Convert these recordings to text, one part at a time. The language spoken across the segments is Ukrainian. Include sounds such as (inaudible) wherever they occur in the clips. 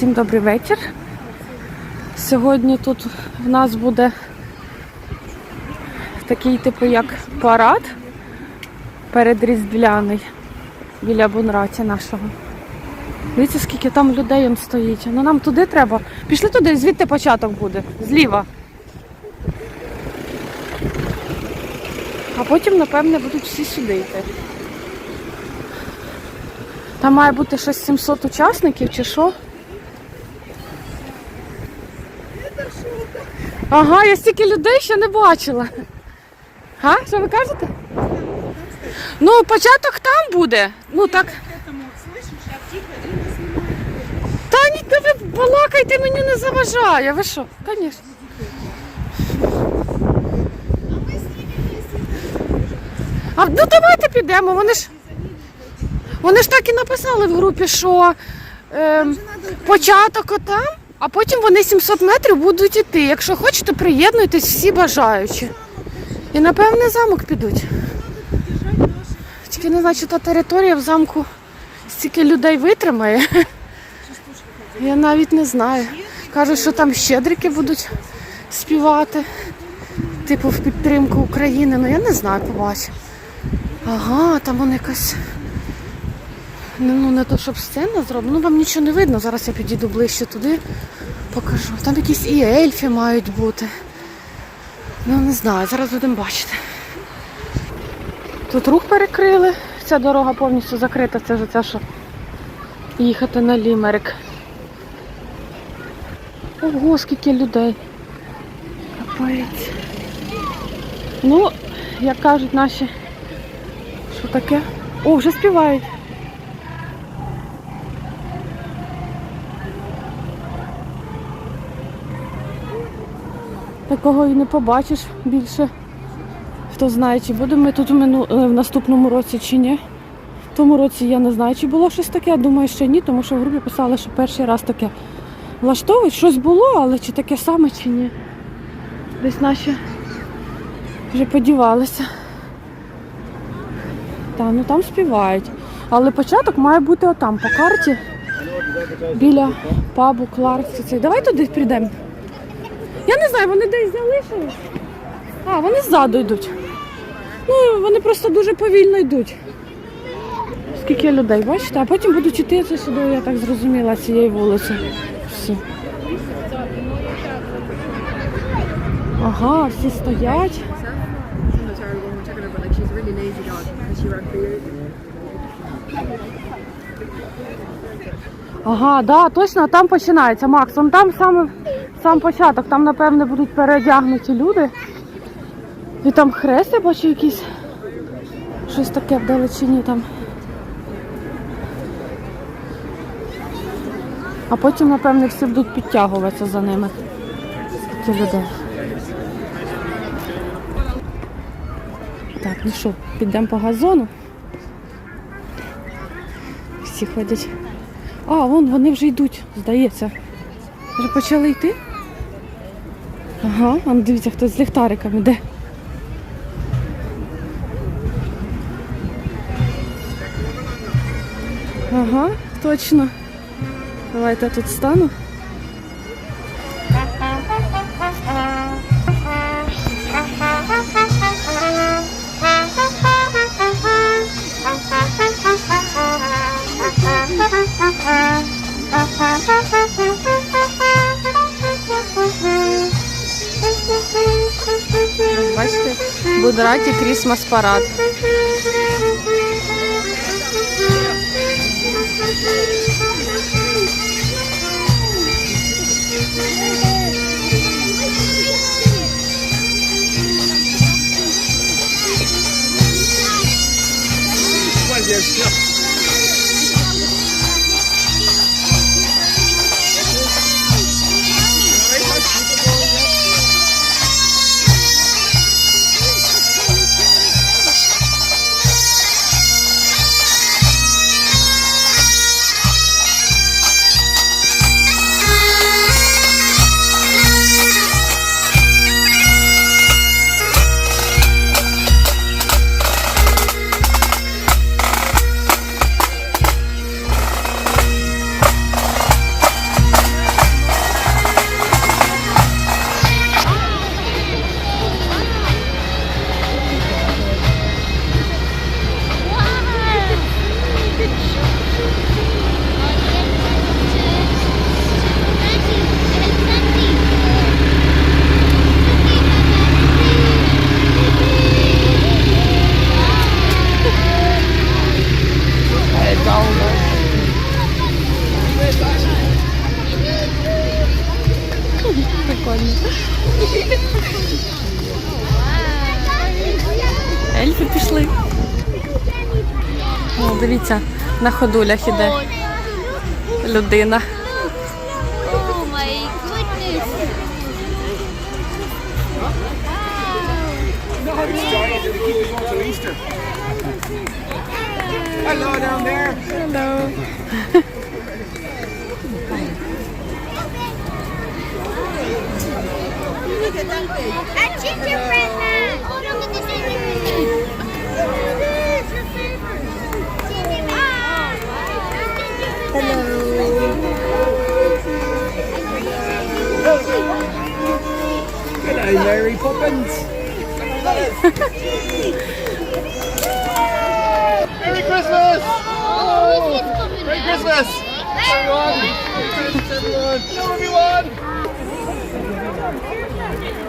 Всім добрий вечір. Сьогодні тут в нас буде такий типу як парад передріздвяний біля Бунраті нашого. Дивіться, скільки там людей он стоїть. Ну нам туди треба. Пішли туди, звідти початок буде, зліва. А потім, напевне, будуть всі сюди йти. Там має бути щось 700 учасників чи що? Ага, я стільки людей ще не бачила. Га? Що ви кажете? Ну, початок там буде. Ну так. Та ні, ви балакайте, мені не заважає. Ви що? Звісно. А ну давайте підемо. Вони ж вони ж так і написали в групі, що е, початок отам, а потім вони 700 метрів будуть іти. Якщо хочете, приєднуйтесь всі бажаючі. І напевне замок підуть. Тільки не знаю, чи та територія в замку стільки людей витримає. Я навіть не знаю. Кажуть, що там щедрики будуть співати, типу в підтримку України. Ну я не знаю, побачу. Ага, там вона якась. Ну, ну не то, щоб сцена зроблена. Ну вам нічого не видно. Зараз я підійду ближче туди, покажу. Там якісь і ельфи мають бути. Ну не знаю, зараз будемо бачити. Тут рух перекрили. Ця дорога повністю закрита. Це ж ця, що їхати на Лімерик. Ого, скільки людей. Капець. Ну, як кажуть наші, що таке? О, вже співають. Такого і не побачиш більше. Хто знає, чи будемо ми тут е, в наступному році чи ні. В тому році я не знаю, чи було щось таке, думаю, що ні, тому що в групі писали, що перший раз таке влаштовують. Щось було, але чи таке саме, чи ні. Десь наші вже подівалися. Та, ну там співають. Але початок має бути отам, по карті, біля пабу Кларксі. Давай туди прийдемо. Я не знаю, вони десь залишились. А, вони ззаду йдуть. Ну, вони просто дуже повільно йдуть. Скільки людей, бачите? А потім будуть йти сюди, я так зрозуміла, цієї вулиці. Всі. Ага, всі стоять. Ага, да, точно, там починається, Макс. Вон там саме сам початок, там, напевне, будуть переодягнуті люди. І там хрест, я бачу якісь. Щось таке в далечині там. А потім, напевне, всі будуть підтягуватися за ними. Ті людей. Так, ну що, підемо по газону. Всі ходять. А, вон вони вже йдуть, здається. Вже почали йти? Ага, а ну дивіться, хтось з ліхтариками йде. Ага, точно. Давайте я тут стану. Бачите, Будраті Крісмас парад. Yes, yes. На ходулях іде людина. Oh. Hello down there. Hello. A gingerbread man. Hello. G'day, Mary Poppins. Merry Christmas! Oh, Merry now. Christmas! Everyone! Merry Christmas, everyone! Hello, everyone!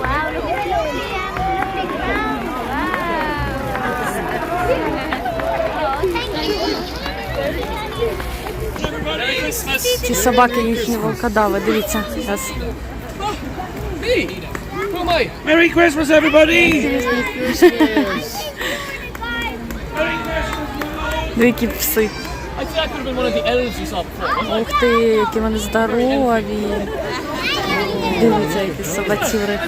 Wow, look at the. Wow. Oh, thank you. Ці собаки їхні волкодави, дивіться. Зараз. Merry Christmas, everybody! Дикі пси. Ух ти, які вони здорові. Дивіться, які собацюри.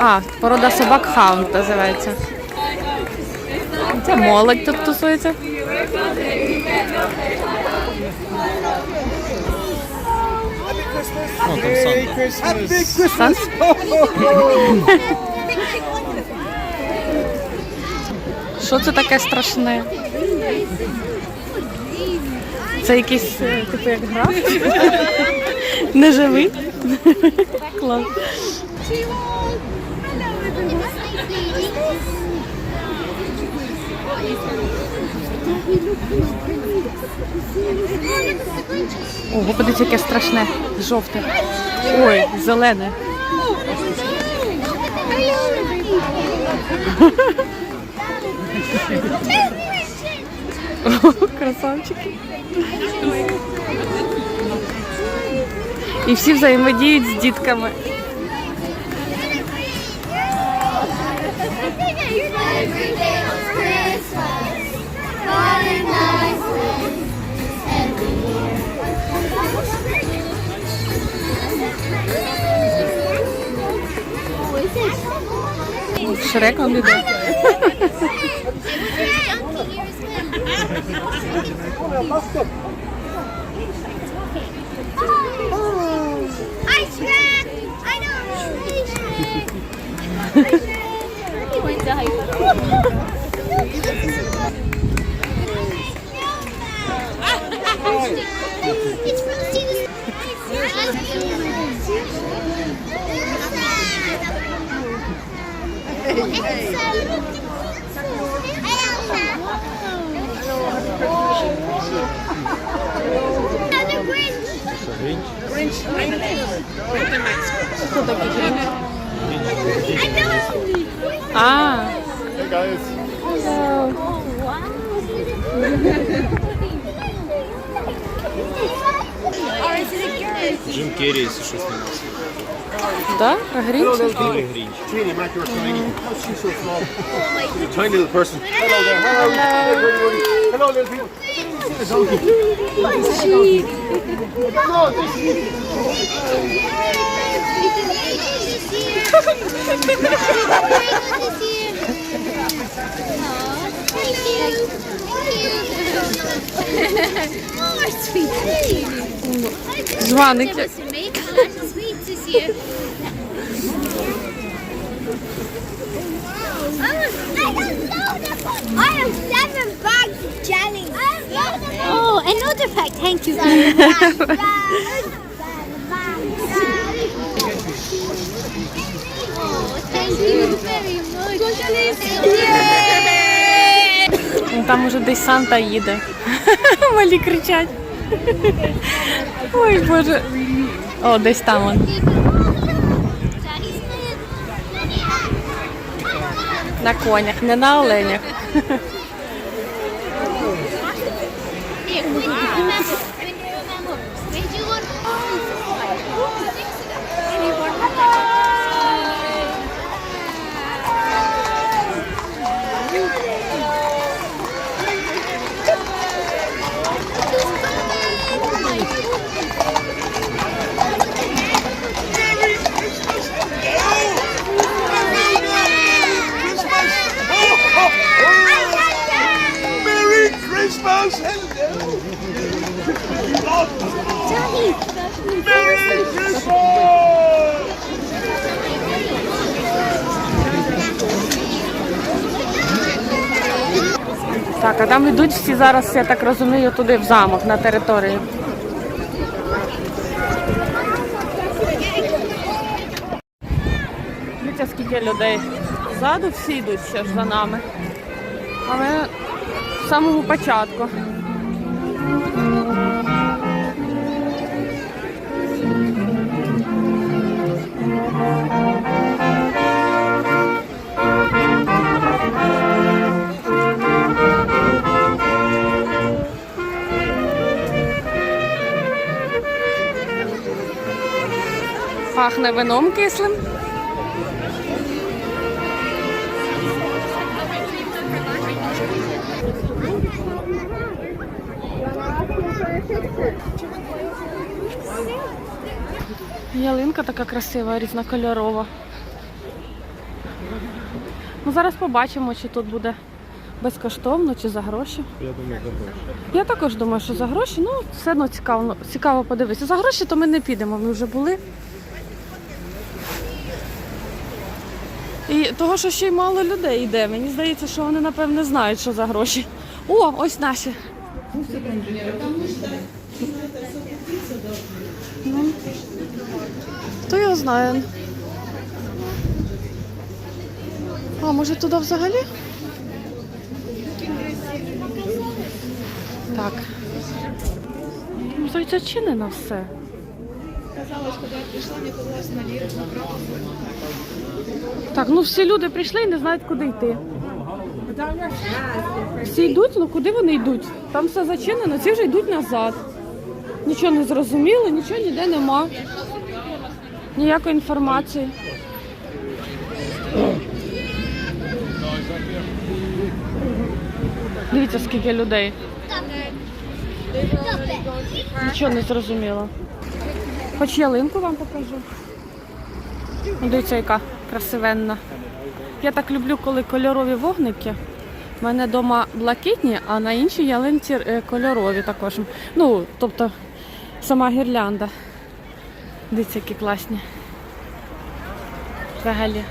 А, порода собак хаунд називається. Це молодь тут тусується. Christmas! Що це таке страшне? Це якийсь, е, типу, як гра? Неживий? Клас. Ого, подивіться, яке страшне. Жовте. Ой, зелене. (laughs) Красавчики. І всі взаємодіють з дітками. Шрек Let's. Oh. It's from Steven's. It's. Grinch! I know! А, Hey guys. Or is it a girl? Джим Керрі, якщо щось не може. да? Про Грінча? Білий Грінч. Trini, Mac, you're tiny. Oh, she's so small. Tiny little person. Hello there. Hello. Hello, everybody. Hello, little people. See the donkey. No, this Oh, sweet. Жваники. Listen, mate, lots of sweets this year. I have seven bags of jelly. Another pack, thank you. thank you very much. Ну, Там уже десь Санта їде. (laughs) Малі кричать. Ой, Боже. О, десь там он. На конях, не на оленях. Всі зараз, я так розумію, туди в замок на територію. Дивіться, скільки людей. Ззаду всі йдуть ще ж за нами. Але з в самому початку. Пахне вином кислим. Ялинка така красива, різнокольорова. Ну, зараз побачимо, чи тут буде безкоштовно, чи за гроші. Я думаю, за гроші. Я також думаю, що за гроші, ну, все одно цікаво, цікаво подивитися. За гроші то ми не підемо, ми вже були. Того, що ще й мало людей йде. Мені здається, що вони, напевне, знають, що за гроші. О, ось наші. Ну, хто його знає? А, може туди взагалі? Так. Казала, що так Ну, то й зачинено все. Так, ну всі люди прийшли і не знають, куди йти. Всі йдуть, ну куди вони йдуть? Там все зачинено, ці вже йдуть назад. Нічого не зрозуміло, нічого ніде нема. Ніякої інформації. Дивіться, скільки людей. Нічого не зрозуміло. Хоч ялинку вам покажу. Дивіться, яка красивенна. Я так люблю, коли кольорові вогники. У мене вдома блакитні, а на іншій ялинці е, кольорові також. Ну, тобто сама гірлянда. Дивіться, які класні. Взагалі.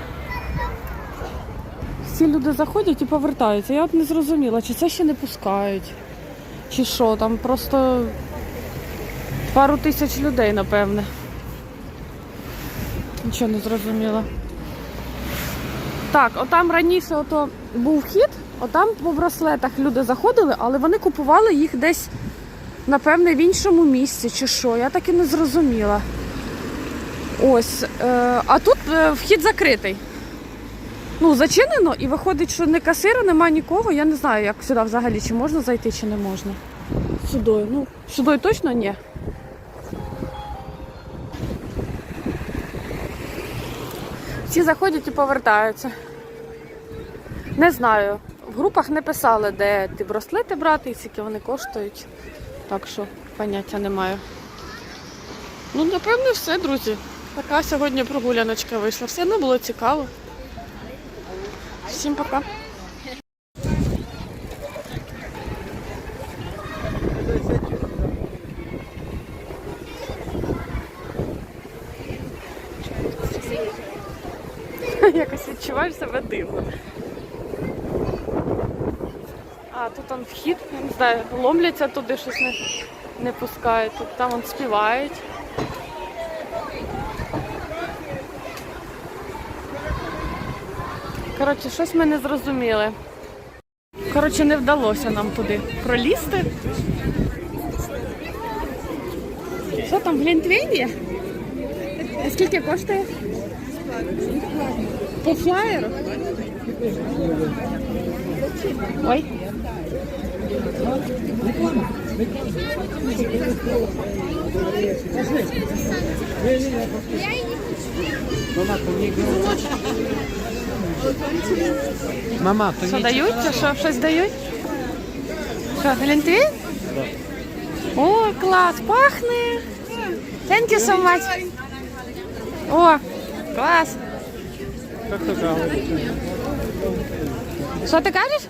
Всі люди заходять і повертаються. Я от не зрозуміла, чи це ще не пускають, чи що, там просто пару тисяч людей, напевне. Нічого не зрозуміла. Так, отам раніше ото був вхід, отам по браслетах люди заходили, але вони купували їх десь, напевне, в іншому місці чи що. Я так і не зрозуміла. Ось. Е, а тут е, вхід закритий. Ну, зачинено, і виходить, що не касира, нема нікого. Я не знаю, як сюди взагалі, чи можна зайти, чи не можна. Сюдою. Ну, сюдою точно ні. Всі заходять і повертаються. Не знаю. В групах не писали, де ті браслети брати і скільки вони коштують. Так що поняття немає. Ну, напевне, все, друзі. Така сьогодні прогуляночка вийшла. Все одно було цікаво. Всім пока. Якось відчуваєш себе дивно. А, тут он вхід, не знаю, ломляться туди, щось не, не пускають. Там он співають. Коротше, щось ми не зрозуміли. Коротше, не вдалося нам туди пролізти. Що там, глінтвейн є? Скільки коштує? По флаєру? Ой. Мама, то Що дають? Чи що, щось дають? Що, глянти? О, клас, пахне. Thank you so much. О, клас. Що ти кажеш?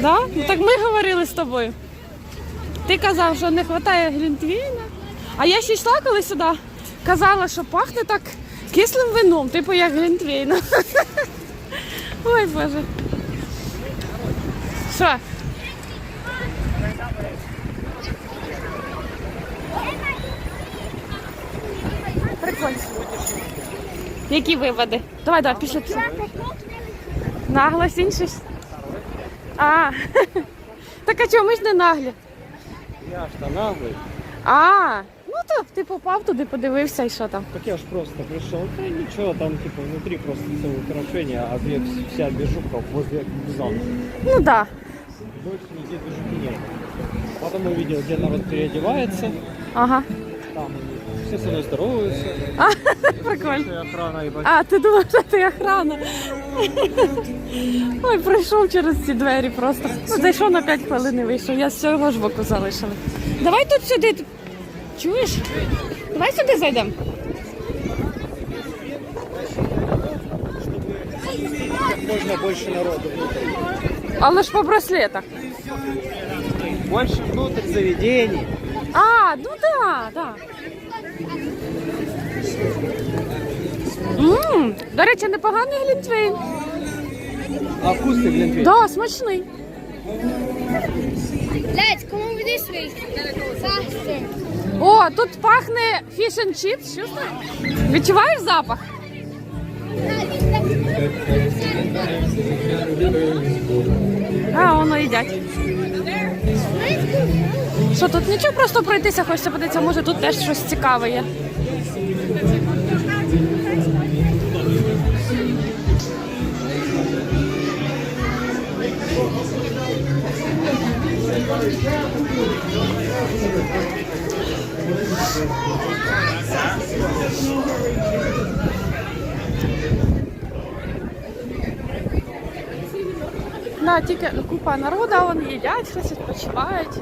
Да? Ну так ми говорили з тобою. Ти казав, що не вистачає глінтвейна. А я ще йшла коли сюди, казала, що пахне так кислим вином, типу як глінтвейна. (laughs) Ой, Боже. Що? Які виводи? Давай, давай, пішли. Наглость інший. А, (laughs) так а чого ми ж не наглі? Я ж то наглый. А, ну то ти попав туди, подивився і що там. Так я ж просто пришел. Да ничего, там типа внутри просто целое украшение, а век вся движуха возле зала. Ну да. Больше нигде движухи нет. Потом увидел, где народ переодевается. Ага. Там они все со мной здороваются. (laughs) Прикольно. И охрана. А, ти думав, що ти охрана. Ой, пройшов через ці двері просто. Ну, зайшов на 5 хвилин і вийшов. Я з цього ж боку залишила. Давай тут сюди. Чуєш? Давай сюди зайдемо. Как можно больше народу. Але ж по браслетах. Больше внутрь заведений. А, ну да, да. До речі, непоганий глінтвейн. А вкусный глинтвейн? Да, смачний. Let's come over this О, тут пахне фіш and чіпс. Відчуваєш запах? А, воно їдять. Що тут нічого, просто пройтися, хочеться подивитися, може тут теж щось цікаве є. Да, тільки купа народу, вони їдять, щось відпочивають.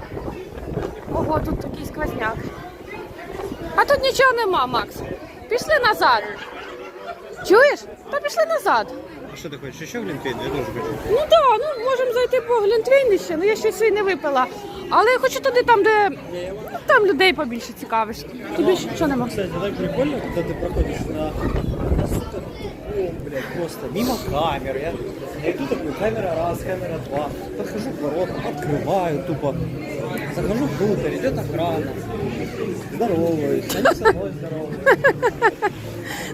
Ого, тут такий сквозняк. А тут нічого нема, Макс. Пішли назад. Чуєш? Та пішли назад. А что ты хочешь? Еще глинтвейн? Я тоже хочу. Ну так, да, ну можемо зайти по Глінтвейну ще, ну я ще свій не випила. Але я хочу туди, там, де ну, там людей побільше цікавиш. Тобі ж що нема? Кстати, так прикольно, когда ты проходишь на, на сука тупом, блядь, просто мимо камер. Я, я иду такой, камера раз, камера два. Подхожу к воротам, открываю тупо. Захожу внутрь, идет охрана. Здороваюсь, они со мной здороваются.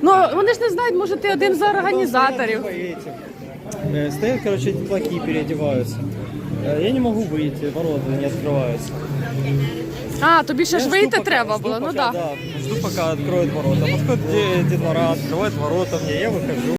Ну вони ж не знають, може ти один з організаторів. По этим. Э, Стоят, короче, эти плохие переодеваются. Э, Я не могу выйти, ворота не открываются. А, тобі ще Я ж жду вийти пока- треба жду було, ну пока, так. Да. да. Жду пока откроют ворота. Подходит де- детвора, открывает ворота мне, я выхожу.